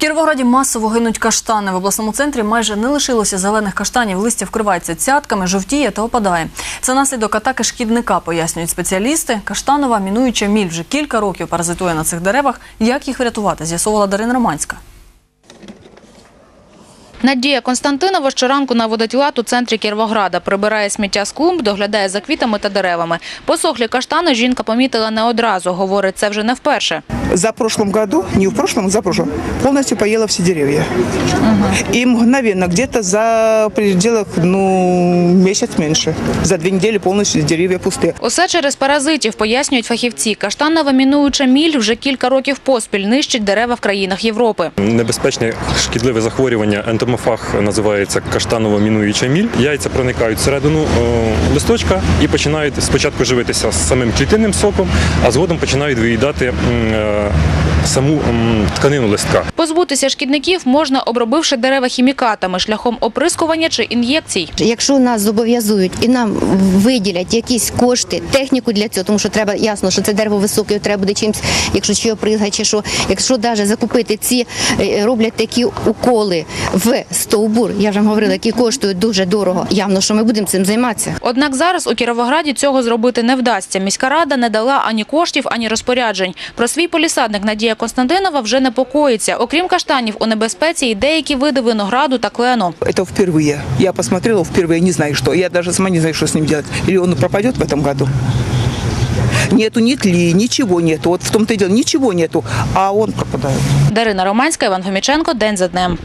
Кіровограді масово гинуть каштани. В обласному центрі майже не лишилося зелених каштанів. Листя вкривається цятками, жовтіє та опадає. Це наслідок атаки шкідника, пояснюють спеціалісти. Каштанова мінуюча міль вже кілька років паразитує на цих деревах. Як їх врятувати, з'ясовувала Дарина Романська. Надія Константинова щоранку наводить лад у центрі Кіровограда, прибирає сміття з клумб, доглядає за квітами та деревами. Посохлі каштани жінка помітила не одразу. Говорить, це вже не вперше. За прошлом году, не в прошлом, за прошлом, полностью поела все деревья. И мгновенно, где-то за пределах, ну, месяц меньше. За две недели полностью деревья пустые. Усе через паразитів, пояснюють фахівці. Каштанова мінуюча міль вже кілька років поспіль нищить дерева в країнах Європи. Небезпечне шкідливе захворювання ентомофаг називається каштаново-мінуюча міль. Яйця проникають всередину листочка і починають спочатку живитися з самим клітинним соком, а згодом починають виїдати uh, саму тканину листка. Позбутися шкідників можна, обробивши дерева хімікатами шляхом оприскування чи ін'єкцій. Якщо нас зобов'язують і нам виділять якісь кошти, техніку для цього, тому що треба ясно, що це дерево високе, треба буде чимось, якщо що призгать, чи що, якщо навіть закупити ці е, роблять такі уколи в стовбур, я вже говорила, які коштують дуже дорого. Явно, що ми будемо цим займатися. Однак зараз у Кіровограді цього зробити не вдасться. Міська рада не дала ані коштів, ані розпоряджень. Про свій полісадник Надія Константинова вже непокоїться. Окрім каштанів, у небезпеці й деякі види винограду та клену. Это впервые. Я посмотрела впервые, не знаю что. Я даже сама не знаю, что с ним делать. Или он пропадет в этом году. Нету ни тли, ничего нету. Вот в том-то и дело, ничего нету, а он пропадает. Дарина Романська, Іван Фоміченко. День за днем.